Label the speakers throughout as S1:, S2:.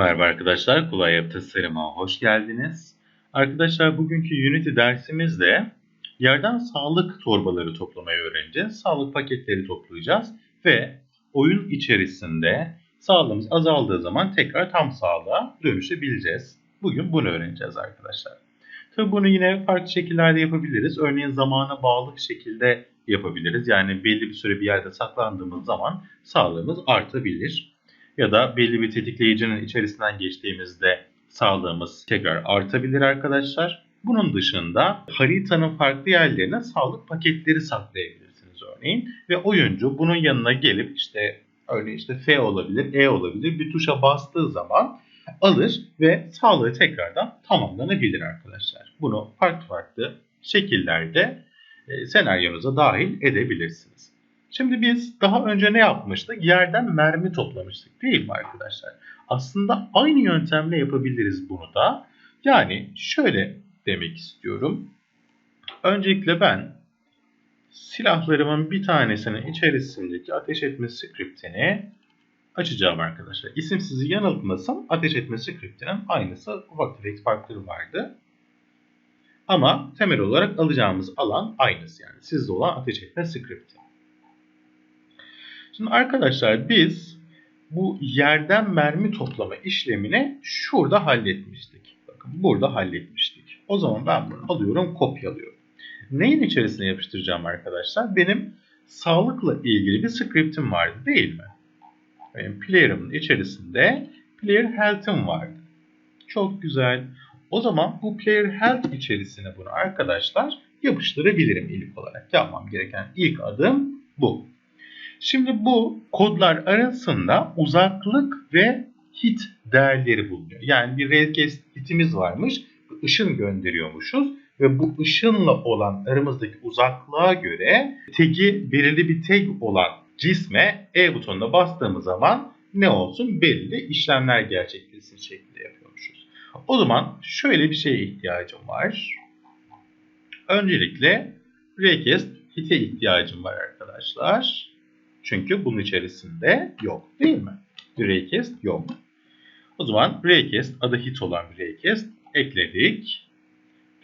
S1: Merhaba arkadaşlar, Kolay Yapı Tasarım'a hoş geldiniz. Arkadaşlar bugünkü Unity dersimizde yerden sağlık torbaları toplamayı öğreneceğiz. Sağlık paketleri toplayacağız ve oyun içerisinde sağlığımız azaldığı zaman tekrar tam sağlığa dönüşebileceğiz. Bugün bunu öğreneceğiz arkadaşlar. Tabi bunu yine farklı şekillerde yapabiliriz. Örneğin zamana bağlı şekilde yapabiliriz. Yani belli bir süre bir yerde saklandığımız zaman sağlığımız artabilir ya da belli bir tetikleyicinin içerisinden geçtiğimizde sağlığımız tekrar artabilir arkadaşlar. Bunun dışında haritanın farklı yerlerine sağlık paketleri saklayabilirsiniz örneğin. Ve oyuncu bunun yanına gelip işte örneğin işte F olabilir, E olabilir bir tuşa bastığı zaman alır ve sağlığı tekrardan tamamlanabilir arkadaşlar. Bunu farklı farklı şekillerde e, senaryonuza dahil edebilirsiniz. Şimdi biz daha önce ne yapmıştık? Yerden mermi toplamıştık değil mi arkadaşlar? Aslında aynı yöntemle yapabiliriz bunu da. Yani şöyle demek istiyorum. Öncelikle ben silahlarımın bir tanesinin içerisindeki ateş etme skriptini açacağım arkadaşlar. İsim sizi yanıltmasam ateş etme skriptinin aynısı ufak tefek farkları vardı. Ama temel olarak alacağımız alan aynısı yani sizde olan ateş etme skripti. Şimdi arkadaşlar biz bu yerden mermi toplama işlemini şurada halletmiştik. Bakın burada halletmiştik. O zaman ben bunu alıyorum kopyalıyorum. Neyin içerisine yapıştıracağım arkadaşlar? Benim sağlıkla ilgili bir script'im vardı değil mi? Benim player'ımın içerisinde player health'im vardı. Çok güzel. O zaman bu player health içerisine bunu arkadaşlar yapıştırabilirim ilk olarak. Yapmam gereken ilk adım bu. Şimdi bu kodlar arasında uzaklık ve hit değerleri bulunuyor. Yani bir redcast hitimiz varmış. ışın gönderiyormuşuz ve bu ışınla olan aramızdaki uzaklığa göre tagi belirli bir tag olan cisme E butonuna bastığımız zaman ne olsun belli işlemler gerçekleşsin şeklinde yapıyormuşuz. O zaman şöyle bir şeye ihtiyacım var. Öncelikle request hit'e ihtiyacım var arkadaşlar. Çünkü bunun içerisinde yok değil mi? Request yok. O zaman request adı hit olan request ekledik.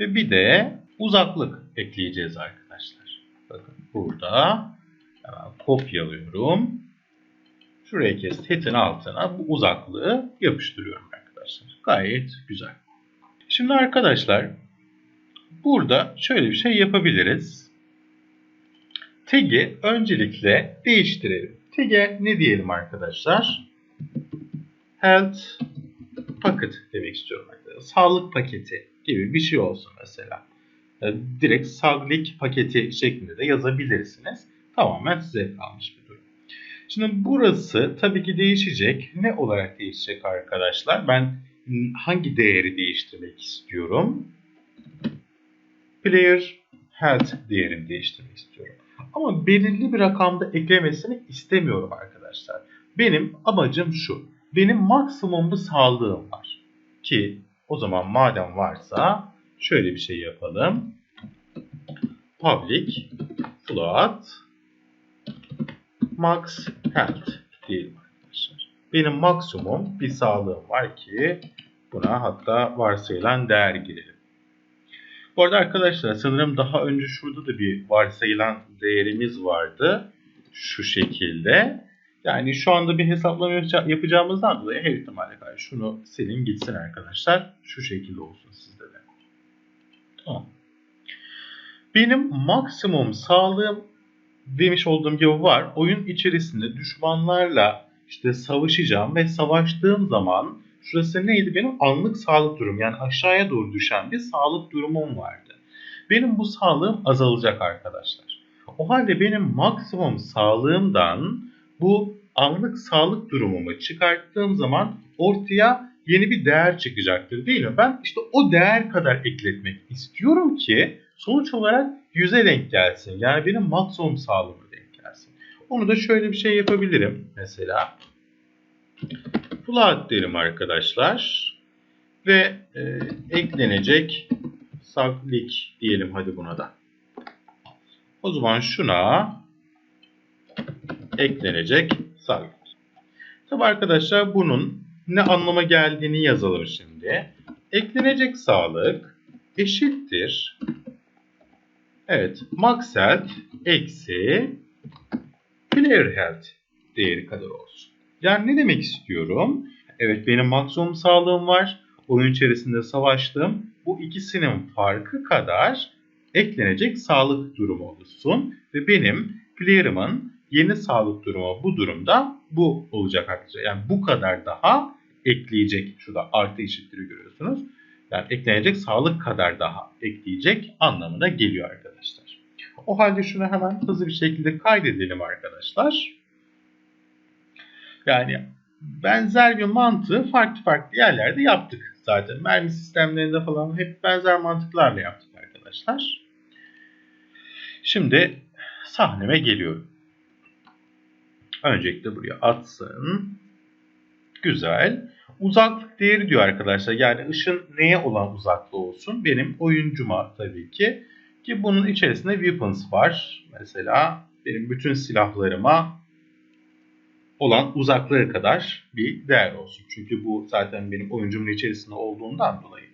S1: Ve bir de uzaklık ekleyeceğiz arkadaşlar. Bakın burada hemen kopyalıyorum. Şu request hit'in altına bu uzaklığı yapıştırıyorum arkadaşlar. Gayet güzel. Şimdi arkadaşlar burada şöyle bir şey yapabiliriz. Tag'i öncelikle değiştirelim. Tag'e ne diyelim arkadaşlar? Health packet demek istiyorum arkadaşlar. Sağlık paketi gibi bir şey olsun mesela. Direkt sağlık paketi şeklinde de yazabilirsiniz. Tamamen size kalmış bir durum. Şimdi burası tabii ki değişecek. Ne olarak değişecek arkadaşlar? Ben hangi değeri değiştirmek istiyorum? Player health değerini değiştirmek istiyorum. Ama belirli bir rakamda eklemesini istemiyorum arkadaşlar. Benim amacım şu. Benim maksimum bir sağlığım var. Ki o zaman madem varsa şöyle bir şey yapalım. Public float max health diyelim arkadaşlar. Benim maksimum bir sağlığım var ki buna hatta varsayılan değer girelim. Bu arada arkadaşlar sanırım daha önce şurada da bir varsayılan değerimiz vardı. Şu şekilde. Yani şu anda bir hesaplama yapacağımızdan dolayı her ihtimalle karşı şunu silin gitsin arkadaşlar. Şu şekilde olsun sizde de. Tamam. Benim maksimum sağlığım demiş olduğum gibi var. Oyun içerisinde düşmanlarla işte savaşacağım ve savaştığım zaman Şurası neydi? Benim anlık sağlık durum yani aşağıya doğru düşen bir sağlık durumum vardı. Benim bu sağlığım azalacak arkadaşlar. O halde benim maksimum sağlığımdan bu anlık sağlık durumumu çıkarttığım zaman ortaya yeni bir değer çıkacaktır değil mi? Ben işte o değer kadar ekletmek istiyorum ki sonuç olarak yüze denk gelsin. Yani benim maksimum sağlığıma denk gelsin. Onu da şöyle bir şey yapabilirim. Mesela float derim arkadaşlar. Ve e, eklenecek saklik diyelim hadi buna da. O zaman şuna eklenecek saklik. Tabi arkadaşlar bunun ne anlama geldiğini yazalım şimdi. Eklenecek sağlık eşittir. Evet, max health eksi player health değeri kadar olsun. Yani ne demek istiyorum? Evet benim maksimum sağlığım var. Oyun içerisinde savaştım. Bu ikisinin farkı kadar eklenecek sağlık durumu oluşsun. Ve benim player'ımın yeni sağlık durumu bu durumda bu olacak arkadaşlar. Yani bu kadar daha ekleyecek. Şurada artı eşitleri görüyorsunuz. Yani eklenecek sağlık kadar daha ekleyecek anlamına geliyor arkadaşlar. O halde şunu hemen hızlı bir şekilde kaydedelim arkadaşlar. Yani benzer bir mantığı farklı farklı yerlerde yaptık zaten. Mermi sistemlerinde falan hep benzer mantıklarla yaptık arkadaşlar. Şimdi sahneme geliyorum. Öncelikle buraya atsın. Güzel. Uzaklık değeri diyor arkadaşlar. Yani ışın neye olan uzaklığı olsun? Benim oyuncuma tabii ki. Ki bunun içerisinde weapons var. Mesela benim bütün silahlarıma olan uzaklığı kadar bir değer olsun. Çünkü bu zaten benim oyuncumun içerisinde olduğundan dolayı.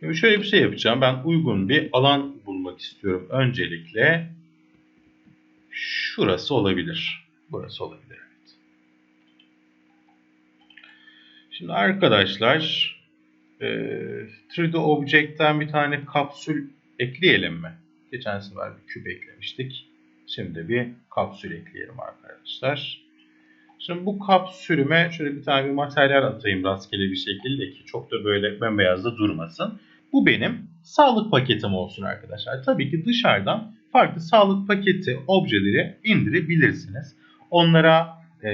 S1: Şimdi şöyle bir şey yapacağım. Ben uygun bir alan bulmak istiyorum. Öncelikle şurası olabilir. Burası olabilir. Evet. Şimdi arkadaşlar e, 3D Object'ten bir tane kapsül ekleyelim mi? Geçen sefer bir küp eklemiştik. Şimdi bir kapsül ekleyelim arkadaşlar. Şimdi bu kapsülüme şöyle bir tane bir materyal atayım rastgele bir şekilde ki çok da böyle bembeyaz da durmasın. Bu benim sağlık paketim olsun arkadaşlar. Tabii ki dışarıdan farklı sağlık paketi objeleri indirebilirsiniz. Onlara e,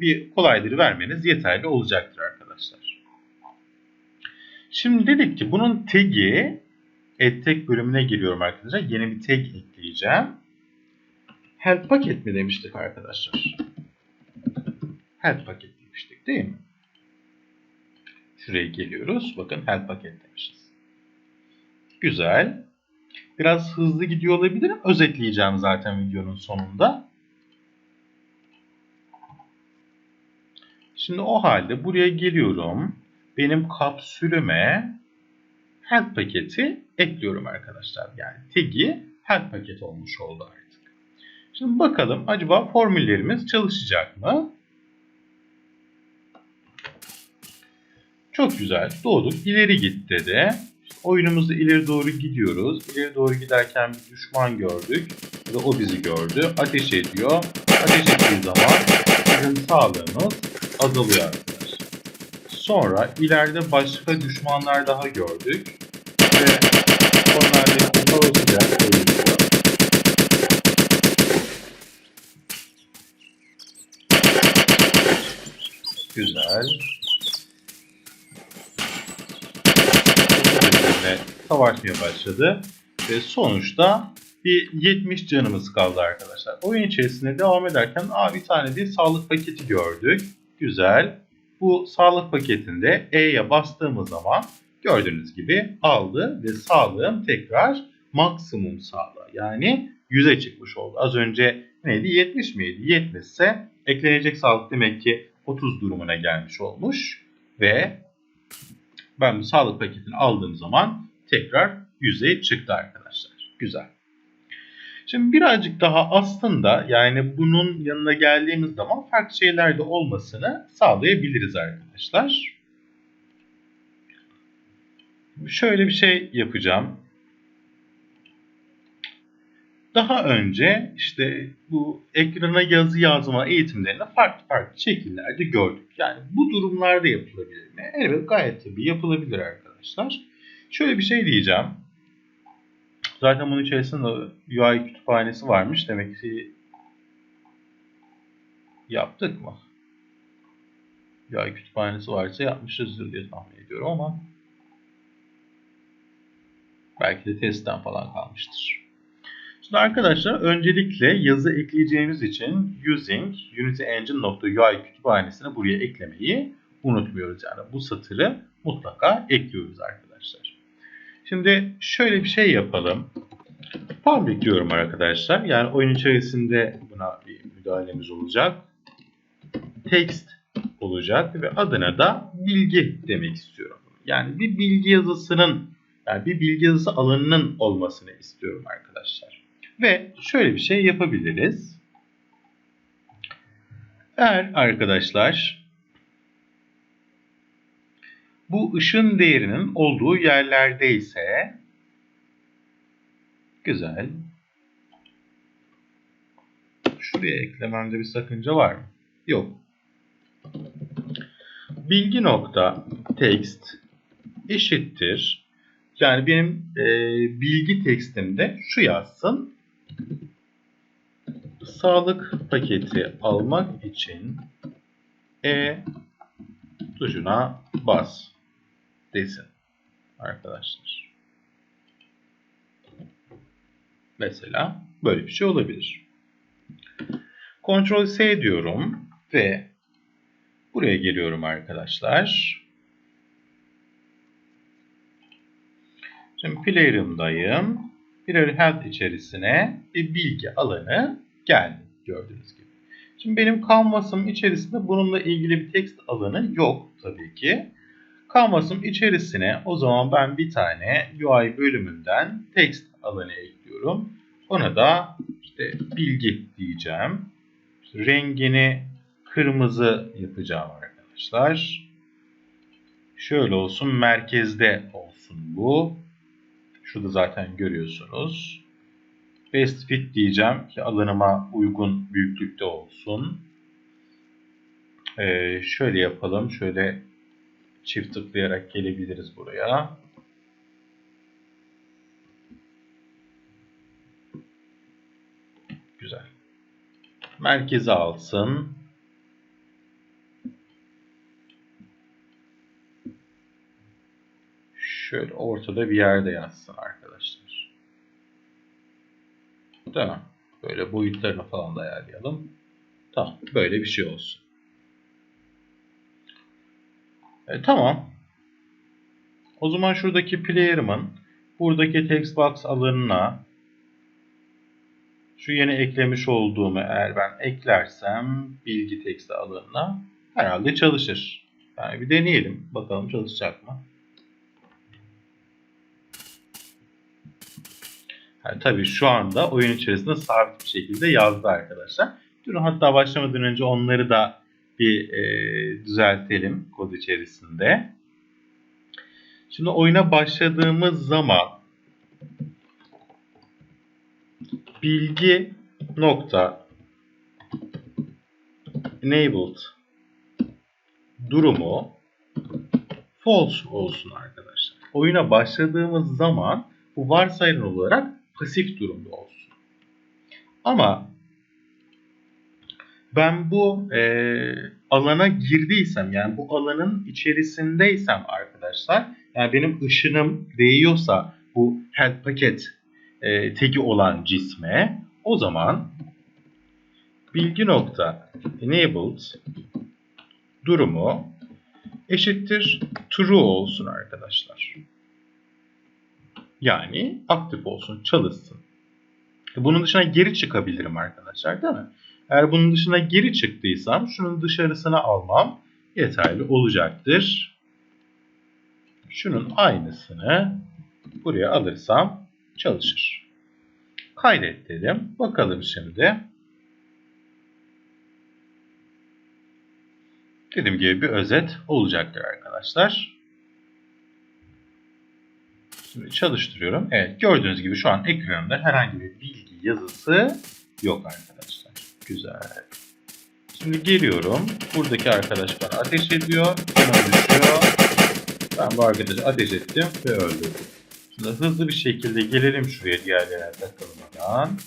S1: bir kolaylığı vermeniz yeterli olacaktır arkadaşlar. Şimdi dedik ki bunun tagi edtech bölümüne giriyorum arkadaşlar. Yeni bir tag ekleyeceğim. Help paket mi demiştik arkadaşlar? Help paket demiştik değil mi? Şuraya geliyoruz. Bakın help paket demişiz. Güzel. Biraz hızlı gidiyor olabilirim. Özetleyeceğim zaten videonun sonunda. Şimdi o halde buraya geliyorum. Benim kapsülüme help paketi ekliyorum arkadaşlar. Yani tagi help paket olmuş oldu. Şimdi bakalım acaba formüllerimiz çalışacak mı? Çok güzel. Doğduk. İleri git dedi. İşte oyunumuzda ileri doğru gidiyoruz. İleri doğru giderken bir düşman gördük. Ve o bizi gördü. Ateş ediyor. Ateş ettiği zaman bizim sağlığımız azalıyor. Sonra ileride başka düşmanlar daha gördük. Ve onlardaki savaşacak oyuncu. Güzel. Bizimle savaşmaya başladı. Ve sonuçta bir 70 canımız kaldı arkadaşlar. Oyun içerisinde devam ederken Aa, bir tane bir sağlık paketi gördük. Güzel. Bu sağlık paketinde E'ye bastığımız zaman gördüğünüz gibi aldı ve sağlığım tekrar maksimum sağlığı yani 100'e çıkmış oldu. Az önce neydi 70 miydi? 70 ise eklenecek sağlık demek ki 30 durumuna gelmiş olmuş ve ben bu sağlık paketini aldığım zaman tekrar 100'e çıktı arkadaşlar. Güzel. Şimdi birazcık daha aslında yani bunun yanına geldiğimiz zaman farklı şeyler de olmasını sağlayabiliriz arkadaşlar. Şöyle bir şey yapacağım. Daha önce işte bu ekrana yazı yazma eğitimlerini farklı farklı şekillerde gördük. Yani bu durumlarda yapılabilir mi? Evet gayet tabii yapılabilir arkadaşlar. Şöyle bir şey diyeceğim. Zaten bunun içerisinde UI kütüphanesi varmış. Demek ki yaptık mı? UI kütüphanesi varsa yapmışızdır diye tahmin ediyorum ama belki de testten falan kalmıştır. Şimdi arkadaşlar öncelikle yazı ekleyeceğimiz için using unityengine.ui kütüphanesini buraya eklemeyi unutmuyoruz. Yani bu satırı mutlaka ekliyoruz arkadaşlar. Şimdi şöyle bir şey yapalım. Public diyorum arkadaşlar. Yani oyun içerisinde buna bir müdahalemiz olacak. Text olacak ve adına da bilgi demek istiyorum. Yani bir bilgi yazısının yani bir bilgi yazısı alanının olmasını istiyorum arkadaşlar. Ve şöyle bir şey yapabiliriz. Eğer arkadaşlar bu ışın değerinin olduğu yerlerdeyse güzel. Şuraya eklememde bir sakınca var mı? Yok. Bilgi nokta text eşittir. Yani benim e, bilgi tekstimde şu yazsın. Sağlık paketi almak için E tuşuna bas desin arkadaşlar. Mesela böyle bir şey olabilir. Ctrl S diyorum ve buraya geliyorum arkadaşlar. Şimdi player'ımdayım. Player health içerisine bir bilgi alanı geldi gördüğünüz gibi. Şimdi benim canvas'ım içerisinde bununla ilgili bir text alanı yok tabii ki. Canvas'ım içerisine o zaman ben bir tane UI bölümünden text alanı ekliyorum. Ona da işte bilgi diyeceğim. Rengini kırmızı yapacağım arkadaşlar. Şöyle olsun merkezde olsun bu. Şurada zaten görüyorsunuz. Best fit diyeceğim ki alanıma uygun büyüklükte olsun. Ee, şöyle yapalım. Şöyle çift tıklayarak gelebiliriz buraya. Güzel. Merkeze alsın. Şöyle ortada bir yerde yazsın arkadaşlar. Tamam. Böyle boyutlarını falan da ayarlayalım. Tamam. Böyle bir şey olsun. E, tamam. O zaman şuradaki player'ımın buradaki text box alanına şu yeni eklemiş olduğumu eğer ben eklersem bilgi text alanına herhalde çalışır. Yani bir deneyelim. Bakalım çalışacak mı? Yani tabii şu anda oyun içerisinde sabit bir şekilde yazdı arkadaşlar. Durun hatta başlamadan önce onları da bir e, düzeltelim kod içerisinde. Şimdi oyuna başladığımız zaman bilgi nokta enabled durumu false olsun arkadaşlar. Oyuna başladığımız zaman bu varsayılan olarak pasif durumda olsun. Ama ben bu e, alana girdiysem yani bu alanın içerisindeysem arkadaşlar yani benim ışınım değiyorsa bu help paket e, tagi olan cisme o zaman bilgi nokta enabled durumu eşittir true olsun arkadaşlar. Yani aktif olsun, çalışsın. Bunun dışına geri çıkabilirim arkadaşlar değil mi? Eğer bunun dışına geri çıktıysam şunun dışarısına almam yeterli olacaktır. Şunun aynısını buraya alırsam çalışır. Kaydet dedim. Bakalım şimdi. Dediğim gibi bir özet olacaktır arkadaşlar. Çalıştırıyorum. Evet gördüğünüz gibi şu an ekranımda herhangi bir bilgi yazısı yok arkadaşlar. Güzel. Şimdi geliyorum. Buradaki arkadaş bana ateş ediyor. Bana düşüyor. Ben bu arkadaşı ateş ettim ve öldürdüm. Şimdi hızlı bir şekilde gelelim şuraya diğerlerine takılmadan.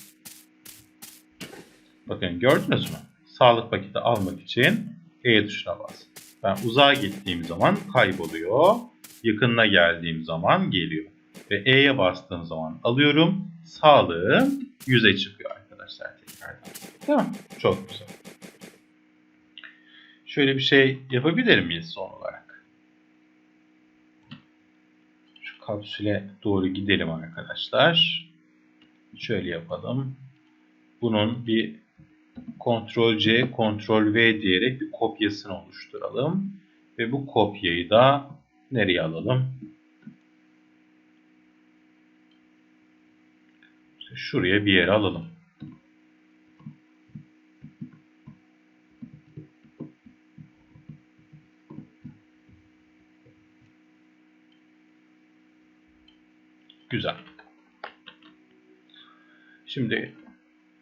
S1: Bakın gördünüz mü? Sağlık paketi almak için E tuşuna bas. Ben uzağa gittiğim zaman kayboluyor. Yakınına geldiğim zaman geliyor. Ve E'ye bastığım zaman alıyorum. Sağlığım 100'e çıkıyor arkadaşlar tekrardan. Tamam. Çok güzel. Şöyle bir şey yapabilir miyiz son olarak? Şu kapsüle doğru gidelim arkadaşlar. Şöyle yapalım. Bunun bir Ctrl C, Ctrl V diyerek bir kopyasını oluşturalım. Ve bu kopyayı da nereye alalım? Şuraya bir yere alalım. Güzel. Şimdi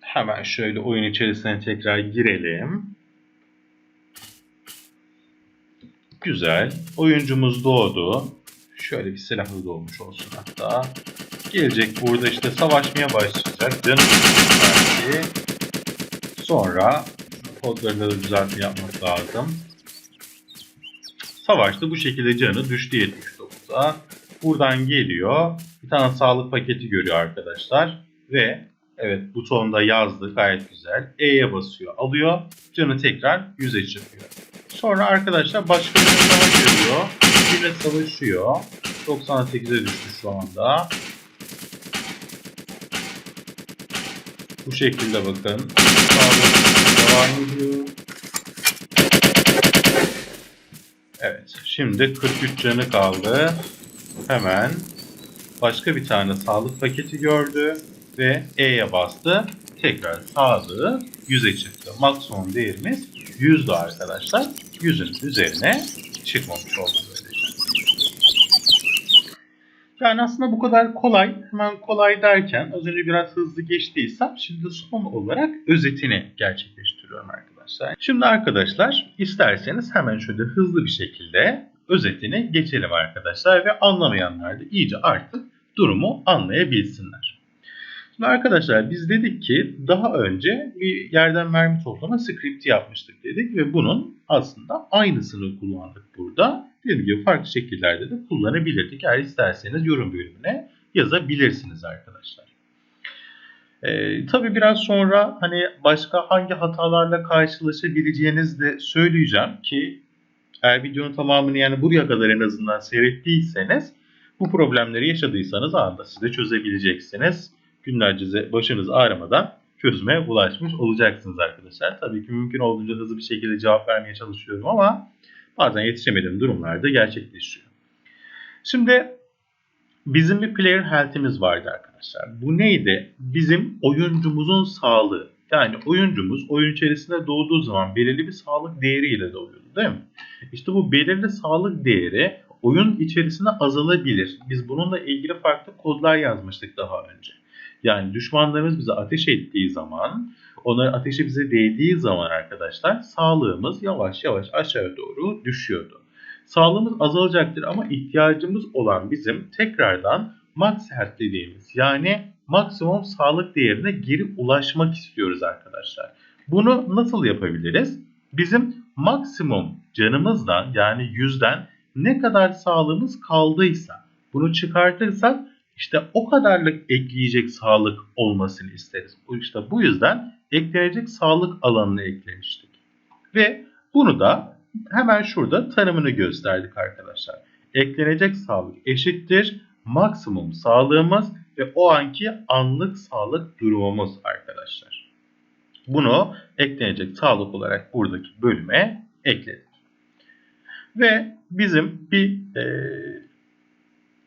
S1: hemen şöyle oyun içerisine tekrar girelim. Güzel. Oyuncumuz doğdu. Şöyle bir silahı doğmuş olsun hatta. Gelecek burada işte savaşmaya başlayacak. Canım belki. Sonra kodlarında da düzeltme yapmak lazım. Savaşta bu şekilde canı düştü 79'a. Buradan geliyor. Bir tane sağlık paketi görüyor arkadaşlar. Ve evet butonda yazdı gayet güzel. E'ye basıyor alıyor. Canı tekrar 100'e çıkıyor. Sonra arkadaşlar başka bir daha görüyor. Yine savaşıyor. 98'e düştü şu anda. Bu şekilde bakın. Devam ediyor. Evet. Şimdi 43 canı kaldı. Hemen başka bir tane sağlık paketi gördü ve E'ye bastı. Tekrar sağlığı 100'e çıktı. Maksimum değerimiz 100'dü arkadaşlar. 100'ün üzerine çıkmamış oldu. Yani aslında bu kadar kolay. Hemen kolay derken az önce biraz hızlı geçtiysem şimdi son olarak özetini gerçekleştiriyorum arkadaşlar. Şimdi arkadaşlar isterseniz hemen şöyle hızlı bir şekilde özetini geçelim arkadaşlar ve anlamayanlar da iyice artık durumu anlayabilsinler. Şimdi arkadaşlar biz dedik ki daha önce bir yerden mermi toplama skripti yapmıştık dedik ve bunun aslında aynısını kullandık burada. Dediğim gibi farklı şekillerde de kullanabilirdik. Eğer isterseniz yorum bölümüne yazabilirsiniz arkadaşlar. Ee, tabii biraz sonra hani başka hangi hatalarla karşılaşabileceğinizi de söyleyeceğim ki eğer videonun tamamını yani buraya kadar en azından seyrettiyseniz bu problemleri yaşadıysanız anında siz de çözebileceksiniz günlerce başınız ağrımadan çözüme ulaşmış olacaksınız arkadaşlar. Tabii ki mümkün olduğunca hızlı bir şekilde cevap vermeye çalışıyorum ama bazen yetişemediğim durumlarda gerçekleşiyor. Şimdi bizim bir player health'imiz vardı arkadaşlar. Bu neydi? Bizim oyuncumuzun sağlığı. Yani oyuncumuz oyun içerisinde doğduğu zaman belirli bir sağlık değeriyle doğuyordu değil mi? İşte bu belirli sağlık değeri oyun içerisinde azalabilir. Biz bununla ilgili farklı kodlar yazmıştık daha önce. Yani düşmanlarımız bize ateş ettiği zaman, onların ateşi bize değdiği zaman arkadaşlar sağlığımız yavaş yavaş aşağı doğru düşüyordu. Sağlığımız azalacaktır ama ihtiyacımız olan bizim tekrardan max health dediğimiz yani maksimum sağlık değerine geri ulaşmak istiyoruz arkadaşlar. Bunu nasıl yapabiliriz? Bizim maksimum canımızdan yani yüzden ne kadar sağlığımız kaldıysa bunu çıkartırsak işte o kadarlık ekleyecek sağlık olmasını isteriz. İşte bu yüzden eklenecek sağlık alanını eklemiştik. Ve bunu da hemen şurada tanımını gösterdik arkadaşlar. Eklenecek sağlık eşittir maksimum sağlığımız ve o anki anlık sağlık durumumuz arkadaşlar. Bunu eklenecek sağlık olarak buradaki bölüme ekledik. Ve bizim bir e,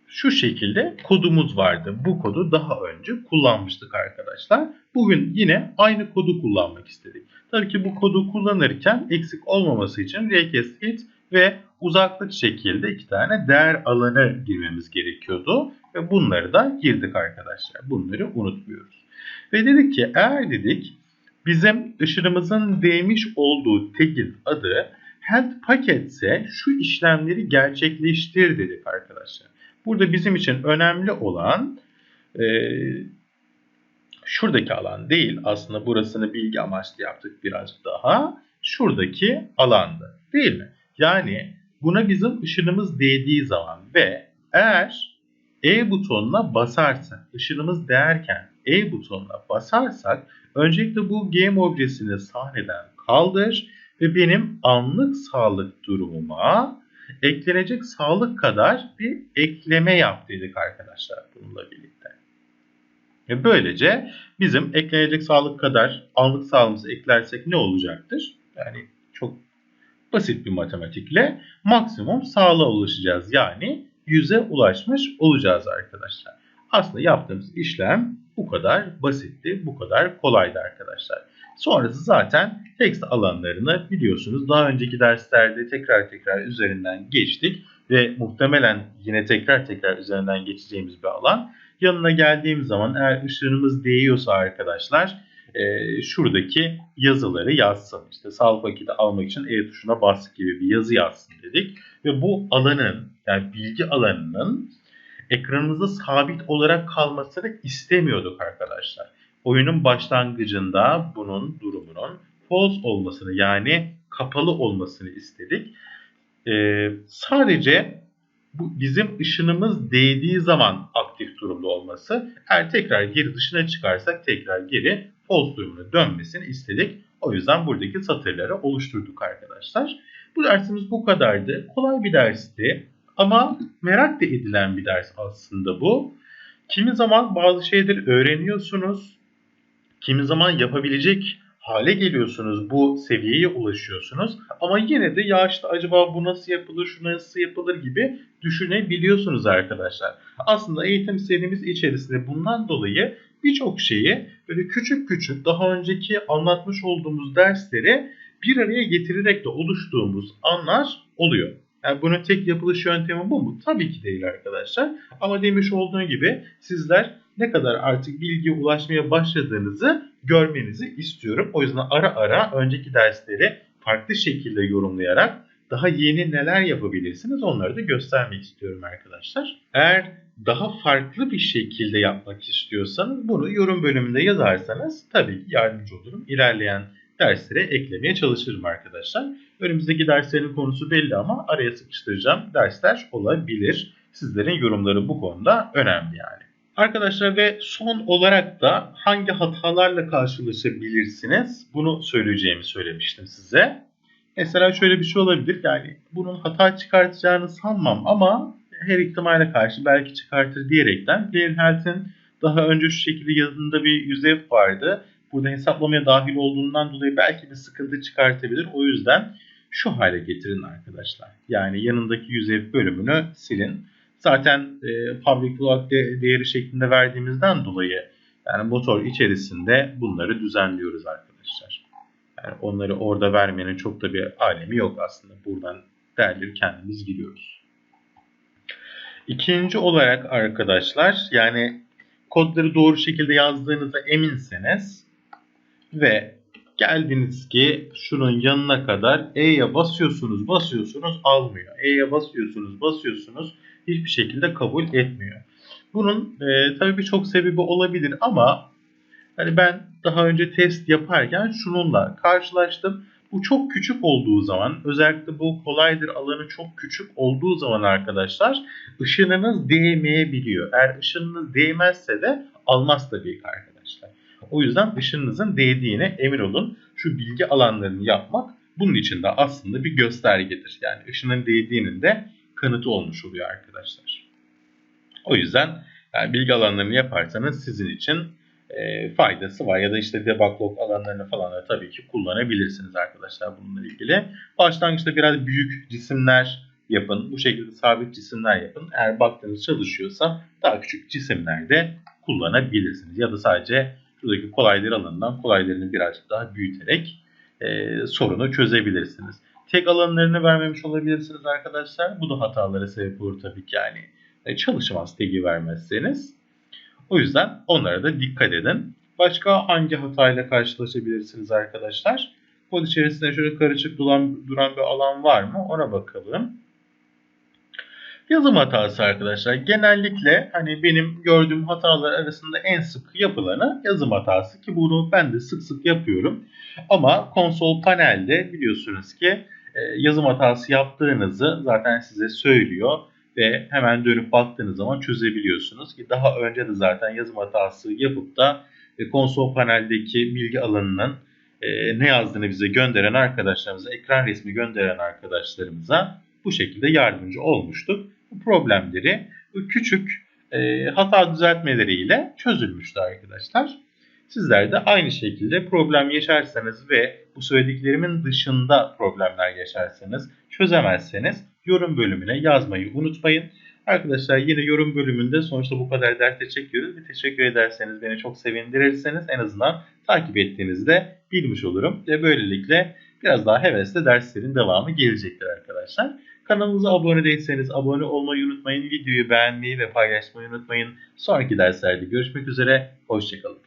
S1: şu şekilde kodumuz vardı. Bu kodu daha önce kullanmıştık arkadaşlar. Bugün yine aynı kodu kullanmak istedik. Tabii ki bu kodu kullanırken eksik olmaması için request ve uzaklık şekilde iki tane değer alanı girmemiz gerekiyordu. Ve bunları da girdik arkadaşlar. Bunları unutmuyoruz. Ve dedik ki eğer dedik bizim ışınımızın değmiş olduğu tagin adı health paketse şu işlemleri gerçekleştir dedik arkadaşlar. Burada bizim için önemli olan e, şuradaki alan değil. Aslında burasını bilgi amaçlı yaptık birazcık daha. Şuradaki alandı. Değil mi? Yani buna bizim ışınımız değdiği zaman ve eğer E butonuna basarsak, ışınımız değerken E butonuna basarsak öncelikle bu game objesini sahneden kaldır ve benim anlık sağlık durumuma eklenecek sağlık kadar bir ekleme yap dedik arkadaşlar bununla birlikte. Ve böylece bizim eklenecek sağlık kadar anlık sağlığımızı eklersek ne olacaktır? Yani çok basit bir matematikle maksimum sağlığa ulaşacağız. Yani 100'e ulaşmış olacağız arkadaşlar. Aslında yaptığımız işlem bu kadar basitti, bu kadar kolaydı arkadaşlar. Sonrası zaten tekst alanlarını biliyorsunuz. Daha önceki derslerde tekrar tekrar üzerinden geçtik ve muhtemelen yine tekrar tekrar üzerinden geçeceğimiz bir alan. Yanına geldiğim zaman eğer ışığımız değiyorsa arkadaşlar e, şuradaki yazıları yazsın. İşte sağlık paketi almak için E tuşuna bas gibi bir yazı yazsın dedik. Ve bu alanın yani bilgi alanının ekranımızda sabit olarak kalmasını istemiyorduk arkadaşlar. Oyunun başlangıcında bunun durumunun false olmasını yani kapalı olmasını istedik. Ee, sadece bu bizim ışınımız değdiği zaman aktif durumda olması. Eğer tekrar geri dışına çıkarsak tekrar geri false durumuna dönmesini istedik. O yüzden buradaki satırları oluşturduk arkadaşlar. Bu dersimiz bu kadardı. Kolay bir dersti ama merak da edilen bir ders aslında bu. Kimi zaman bazı şeyleri öğreniyorsunuz. Kimi zaman yapabilecek hale geliyorsunuz, bu seviyeye ulaşıyorsunuz. Ama yine de ya işte acaba bu nasıl yapılır, şu nasıl yapılır gibi düşünebiliyorsunuz arkadaşlar. Aslında eğitim serimiz içerisinde bundan dolayı birçok şeyi böyle küçük küçük daha önceki anlatmış olduğumuz dersleri bir araya getirerek de oluştuğumuz anlar oluyor. Yani bunun tek yapılış yöntemi bu mu? Tabii ki değil arkadaşlar. Ama demiş olduğum gibi sizler ne kadar artık bilgiye ulaşmaya başladığınızı görmenizi istiyorum. O yüzden ara ara önceki dersleri farklı şekilde yorumlayarak daha yeni neler yapabilirsiniz onları da göstermek istiyorum arkadaşlar. Eğer daha farklı bir şekilde yapmak istiyorsanız bunu yorum bölümünde yazarsanız tabii ki yardımcı olurum. İlerleyen derslere eklemeye çalışırım arkadaşlar. Önümüzdeki derslerin konusu belli ama araya sıkıştıracağım dersler olabilir. Sizlerin yorumları bu konuda önemli yani. Arkadaşlar ve son olarak da hangi hatalarla karşılaşabilirsiniz bunu söyleyeceğimi söylemiştim size. Mesela şöyle bir şey olabilir yani bunun hata çıkartacağını sanmam ama her ihtimale karşı belki çıkartır diyerekten Player Health'in daha önce şu şekilde yazında bir yüzey vardı. Burada hesaplamaya dahil olduğundan dolayı belki bir sıkıntı çıkartabilir. O yüzden şu hale getirin arkadaşlar. Yani yanındaki yüzey bölümünü silin. Zaten e, public float de, değeri şeklinde verdiğimizden dolayı yani motor içerisinde bunları düzenliyoruz arkadaşlar. Yani onları orada vermenin çok da bir alemi yok aslında. Buradan değerleri kendimiz giriyoruz. İkinci olarak arkadaşlar yani kodları doğru şekilde yazdığınıza eminseniz ve geldiniz ki şunun yanına kadar E'ye basıyorsunuz basıyorsunuz almıyor. E'ye basıyorsunuz basıyorsunuz hiçbir şekilde kabul etmiyor. Bunun e, tabii birçok sebebi olabilir ama hani ben daha önce test yaparken şununla karşılaştım. Bu çok küçük olduğu zaman özellikle bu kolaydır alanı çok küçük olduğu zaman arkadaşlar ışınınız değmeyebiliyor. Eğer ışınınız değmezse de almaz tabii ki arkadaşlar. O yüzden ışınınızın değdiğine emin olun. Şu bilgi alanlarını yapmak bunun için de aslında bir göstergedir. Yani ışının değdiğinin de kanıtı olmuş oluyor arkadaşlar. O yüzden yani bilgi alanlarını yaparsanız sizin için e, faydası var. Ya da işte debug log alanlarını falan da tabii ki kullanabilirsiniz arkadaşlar bununla ilgili. Başlangıçta biraz büyük cisimler yapın. Bu şekilde sabit cisimler yapın. Eğer baktığınız çalışıyorsa daha küçük cisimler de kullanabilirsiniz. Ya da sadece şuradaki kolaylar alanından kolaylarını birazcık daha büyüterek e, sorunu çözebilirsiniz. Tek alanlarını vermemiş olabilirsiniz arkadaşlar. Bu da hatalara sebep olur tabii ki yani. E, çalışmaz tagi vermezseniz. O yüzden onlara da dikkat edin. Başka hangi hatayla karşılaşabilirsiniz arkadaşlar? Kod içerisinde şöyle karışık duran, duran bir alan var mı? Ona bakalım. Yazım hatası arkadaşlar. Genellikle hani benim gördüğüm hatalar arasında en sık yapılanı yazım hatası ki bunu ben de sık sık yapıyorum. Ama konsol panelde biliyorsunuz ki e, yazım hatası yaptığınızı zaten size söylüyor ve hemen dönüp baktığınız zaman çözebiliyorsunuz ki daha önce de zaten yazım hatası yapıp da e, konsol paneldeki bilgi alanının e, ne yazdığını bize gönderen arkadaşlarımıza, ekran resmi gönderen arkadaşlarımıza bu şekilde yardımcı olmuştuk. Bu problemleri küçük e, hata düzeltmeleriyle çözülmüştü arkadaşlar. Sizler de aynı şekilde problem yaşarsanız ve bu söylediklerimin dışında problemler yaşarsanız, çözemezseniz yorum bölümüne yazmayı unutmayın. Arkadaşlar yine yorum bölümünde sonuçta bu kadar derste çekiyoruz. Bir teşekkür ederseniz beni çok sevindirirseniz en azından takip ettiğinizde bilmiş olurum. Ve böylelikle biraz daha hevesle derslerin devamı gelecektir arkadaşlar. Kanalımıza abone değilseniz abone olmayı unutmayın. Videoyu beğenmeyi ve paylaşmayı unutmayın. Sonraki derslerde görüşmek üzere. Hoşçakalın.